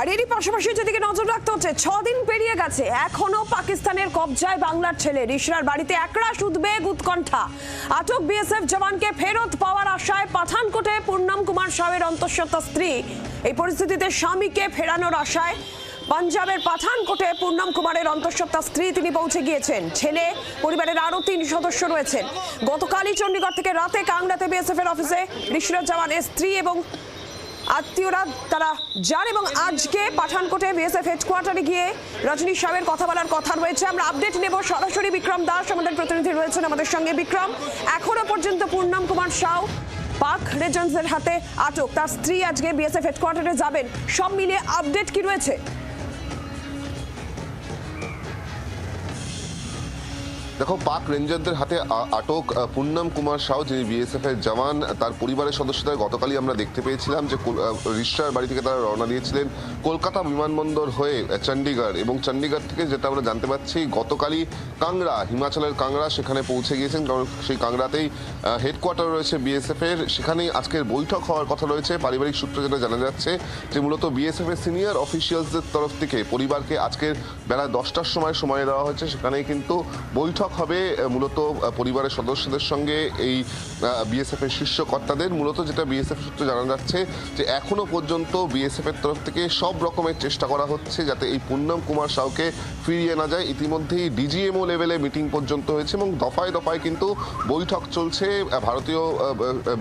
আর এরই পাশাপাশি যেদিকে নজর রাখতে হচ্ছে দিন পেরিয়ে গেছে। এখনও পাকিস্তানের কবজায় বাংলার ছেলে। রিশরার বাড়িতে একরাশ উদ্বেগ, উৎকণ্ঠা। আটক বিএসএফ জওয়ানকে ফেরত পাওয়ার আশায় পাঠানকোটে পূর্ণম কুমার সাহের অন্তঃসত্ত্বা স্ত্রী। এই পরিস্থিতিতে স্বামীকে ফেরানোর আশায় পাঞ্জাবের পাঠানকোটে পূর্ণম কুমারের অন্তঃসত্ত্বা স্ত্রী তিনি পৌঁছে গিয়েছেন। ছেলে, পরিবারের আরও তিন সদস্য রয়েছেন। গতকালই চণ্ডীগড় থেকে রাতে কাংড়াতে বিএসএফ এর অফিসে রিশরার জওয়ানের স্ত্রী এবং আত্মীয়রা তারা যান এবং আজকে পাঠানকোটে বিএসএফ হেডকোয়ার্টারে গিয়ে রজনী সাহেবের কথা বলার কথা রয়েছে। আমরা আপডেট নেব সরাসরি বিক্রম দাস, আমাদের প্রতিনিধি রয়েছেন আমাদের সঙ্গে। বিক্রম, এখনও পর্যন্ত পূর্ণম কুমার সাউ, পাক রেজেন্সের হাতে আটক। তার স্ত্রী আজকে বিএসএফ হেডকোয়ার্টারে যাবেন। সব মিলিয়ে আপডেট কি রয়েছে? দেখো পাক রেঞ্জারদের হাতে আটক পূর্ণম কুমার সাউ যিনি বিএসএফ এর জওয়ান তার পরিবারের সদস্যদের গতকালই আমরা দেখতে পেয়েছিলাম যে আ, বাড়ি থেকে তারা রওনা দিয়েছিলেন কলকাতা বিমানবন্দর হয়ে চণ্ডীগড় এবং চণ্ডীগড় থেকে যেটা আমরা জানতে পারছি গতকালই কাংড়া হিমাচলের কাংড়া সেখানে পৌঁছে গিয়েছেন কারণ সেই কাংড়াতেই হেডকোয়ার্টার রয়েছে বিএসএফ এর। সেখানেই আজকের বৈঠক হওয়ার কথা রয়েছে পারিবারিক সূত্রে যেটা জানা যাচ্ছে যে মূলত বিএসএফ এর সিনিয়র অফিসিয়ালসদের তরফ থেকে পরিবারকে আজকের বেলা দশটার সময় সময় দেওয়া হয়েছে সেখানেই কিন্তু বৈঠক হবে মূলত পরিবারের সদস্যদের সঙ্গে এই বিএসএফ এর শীর্ষ কর্তাদের। মূলত যেটা বিএসএফ সূত্রে জানা যাচ্ছে যে এখনও পর্যন্ত বিএসএফ এর তরফ থেকে সব রকমের চেষ্টা করা হচ্ছে যাতে এই পূর্ণম কুমার সাউকে ফিরিয়ে না যায়। ইতিমধ্যেই ডিজিএমও লেভেলে মিটিং পর্যন্ত হয়েছে এবং দফায় দফায় কিন্তু বৈঠক চলছে ভারতীয়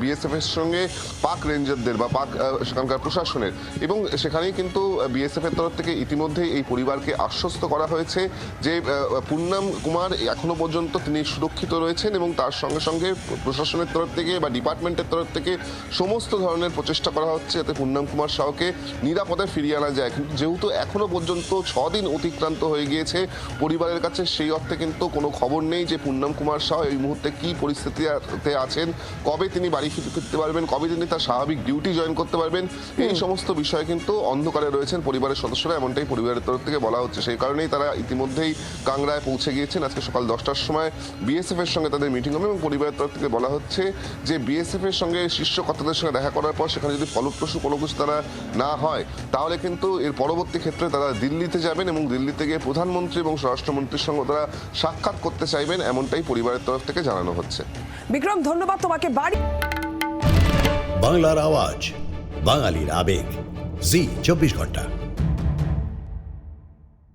বিএসএফ এর সঙ্গে পাক রেঞ্জারদের বা পাক সেখানকার প্রশাসনের। এবং সেখানেই কিন্তু বিএসএফ এর তরফ থেকে ইতিমধ্যেই এই পরিবারকে আশ্বস্ত করা হয়েছে যে পূর্ণম কুমার এখনও পর্যন্ত তিনি সুরক্ষিত রয়েছেন এবং তার সঙ্গে সঙ্গে প্রশাসনের তরফ থেকে বা ডিপার্টমেন্টের তরফ থেকে সমস্ত ধরনের প্রচেষ্টা করা হচ্ছে যাতে পূর্ণম কুমার সাউকে নিরাপদে ফিরিয়ে আনা যায়। কিন্তু যেহেতু এখনও পর্যন্ত ছদিন অতিক্রান্ত হয়ে গিয়েছে পরিবারের কাছে সেই অর্থে কিন্তু কোনো খবর নেই যে পূর্ণম কুমার শাহ এই মুহূর্তে কী পরিস্থিতিতে আছেন কবে তিনি বাড়ি ফিরতে ফিরতে পারবেন কবে তিনি তার স্বাভাবিক ডিউটি জয়েন করতে পারবেন এই সমস্ত বিষয়ে কিন্তু অন্ধকারে রয়েছেন পরিবারের সদস্যরা এমনটাই পরিবারের তরফ থেকে বলা হচ্ছে। সেই কারণেই তারা ইতিমধ্যেই কাংড়ায় পৌঁছে গিয়েছেন। আজকে সকাল দশটার সময় বিএসএফ এর সঙ্গে তাদের মিটিং হবে এবং পরিবারের তরফ থেকে বলা হচ্ছে যে বিএসএফ এর সঙ্গে শীর্ষ কর্তাদের সঙ্গে দেখা করার পর সেখানে যদি ফলপ্রসূ কোনো কিছু তারা না হয় তাহলে কিন্তু এর পরবর্তী ক্ষেত্রে তারা দিল্লিতে যাবেন এবং দিল্লিতে গিয়ে প্রধানমন্ত্রী এবং স্বরাষ্ট্রমন্ত্রীর সঙ্গে তারা সাক্ষাৎ করতে চাইবেন এমনটাই পরিবারের তরফ থেকে জানানো হচ্ছে। বিক্রম ধন্যবাদ তোমাকে। বাড়ি বাংলার আওয়াজ বাঙালির আবেগ। জি চব্বিশ ঘণ্টা।